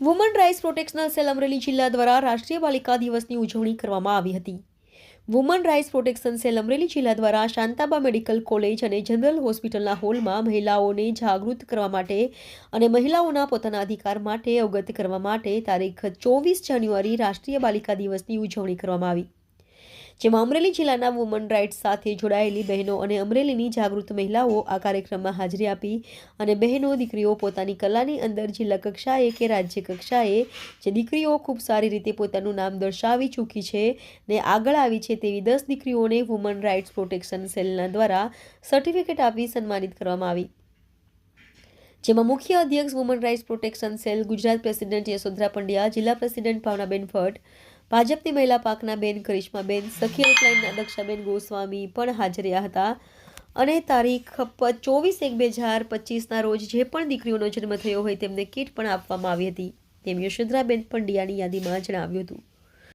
Woman rights protectional cell Amreli જિલ્લા દ્વારા રાષ્ટ્રીય બાલિકા દિવસની ઉજવણી કરવામાં આવી હતી. Woman rights protection cell Amreli જિલ્લા દ્વારા શાંતાબા મેડિકલ કોલેજ અને જનરલ હોસ્પિટલના હોલમાં મહિલાઓને જાગૃત કરવા માટે અને મહિલાઓના પોતાના અધિકાર માટે અવગત કરવા માટે તારીખ ચોવીસ જાન્યુઆરી રાષ્ટ્રીય બાલિકા દિવસની ઉજવણી કરવામાં આવી. જેમાં અમરેલી જિલ્લાના વુમન રાઇટ્સ સાથે જોડાયેલી બહેનો અને અમરેલીની જાગૃત મહિલાઓ આ કાર્યક્રમમાં હાજરી આપી અને બહેનો, દીકરીઓ પોતાની કલાની અંદર જિલ્લા કક્ષાએ કે રાજ્ય કક્ષાએ જે દીકરીઓ ખૂબ સારી રીતે પોતાનું નામ દર્શાવી ચૂકી છે ને આગળ આવી છે તેવી દસ દીકરીઓને વુમન રાઇટ્સ પ્રોટેક્શન સેલના દ્વારા સર્ટિફિકેટ આપી સન્માનિત કરવામાં આવી. જેમાં મુખ્ય અધ્યક્ષ woman rights protection cell Gujarat president Yashodhara Pandya, જિલ્લા પ્રેસિડેન્ટ ભાવનાબેન ભટ્ટ ભાજપની મહિલા પાકના બેન કરિશ્માબેન, સખી હેલ્પલાઇનના દક્ષાબેન ગોસ્વામી પણ હાજર રહ્યા હતા. અને તારીખ ચોવીસ એક બે હજાર પચીસના રોજ જે પણ દીકરીઓનો જન્મ થયો હોય તેમને કીટ પણ આપવામાં આવી હતી. તેમ યશોધરાબેન પંડ્યાની યાદીમાં જણાવ્યું હતું.